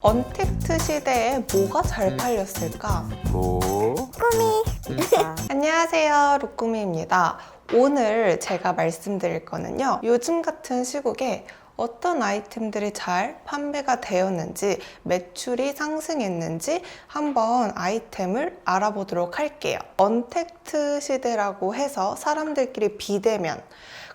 언택트 시대에 뭐가 잘 팔렸을까? 뭐? 안녕하세요, 로꾸미입니다. 오늘 제가 말씀드릴 거는요. 요즘 같은 시국에 어떤 아이템들이 잘 판매가 되었는지, 매출이 상승했는지 한번 아이템을 알아보도록 할게요. 언택트 시대라고 해서 사람들끼리 비대면,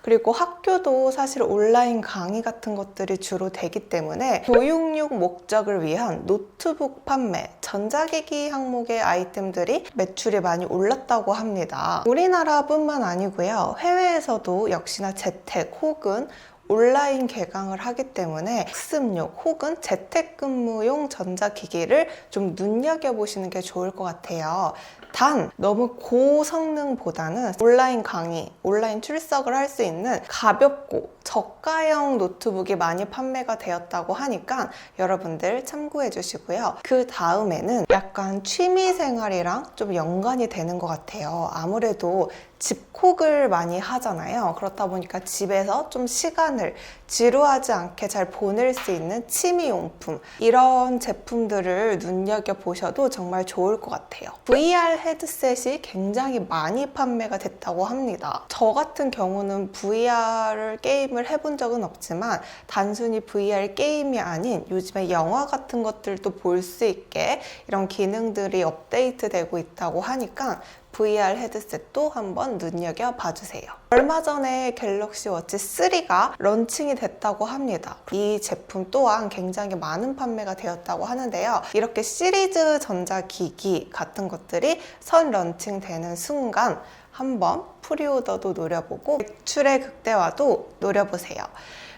그리고 학교도 사실 온라인 강의 같은 것들이 주로 되기 때문에 교육용 목적을 위한 노트북 판매, 전자기기 항목의 아이템들이 매출이 많이 올랐다고 합니다. 우리나라뿐만 아니고요. 해외에서도 역시나 재택 혹은 온라인 개강을 하기 때문에 학습용 혹은 재택근무용 전자기기를 좀 눈여겨보시는 게 좋을 것 같아요. 단 너무 고성능보다는 온라인 강의, 온라인 출석을 할 수 있는 가볍고 저가형 노트북이 많이 판매가 되었다고 하니까 여러분들 참고해 주시고요. 그 다음에는 약간 취미 생활이랑 좀 연관이 되는 것 같아요. 아무래도 집콕을 많이 하잖아요. 그렇다 보니까 집에서 좀 시간을 지루하지 않게 잘 보낼 수 있는 취미용품 이런 제품들을 눈여겨 보셔도 정말 좋을 것 같아요. VR 헤드셋이 굉장히 많이 판매가 됐다고 합니다. 저 같은 경우는 VR 게임을 해본 적은 없지만 단순히 VR 게임이 아닌 요즘에 영화 같은 것들도 볼 수 있게 이런 기능들이 업데이트 되고 있다고 하니까 VR 헤드셋도 한번 눈여겨 봐주세요. 얼마 전에 갤럭시 워치 3가 런칭이 됐다고 합니다. 이 제품 또한 굉장히 많은 판매가 되었다고 하는데요. 이렇게 시리즈 전자기기 같은 것들이 선 런칭되는 순간 한번 프리오더도 노려보고 매출의 극대화도 노려보세요.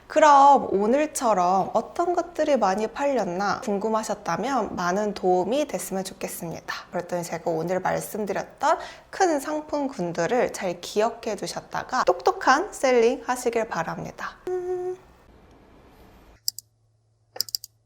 그럼 오늘처럼 어떤 것들이 많이 팔렸나 궁금하셨다면 많은 도움이 됐으면 좋겠습니다. 그랬더니 제가 오늘 말씀드렸던 큰 상품군들을 잘 기억해 두셨다가 똑똑한 셀링 하시길 바랍니다. 음,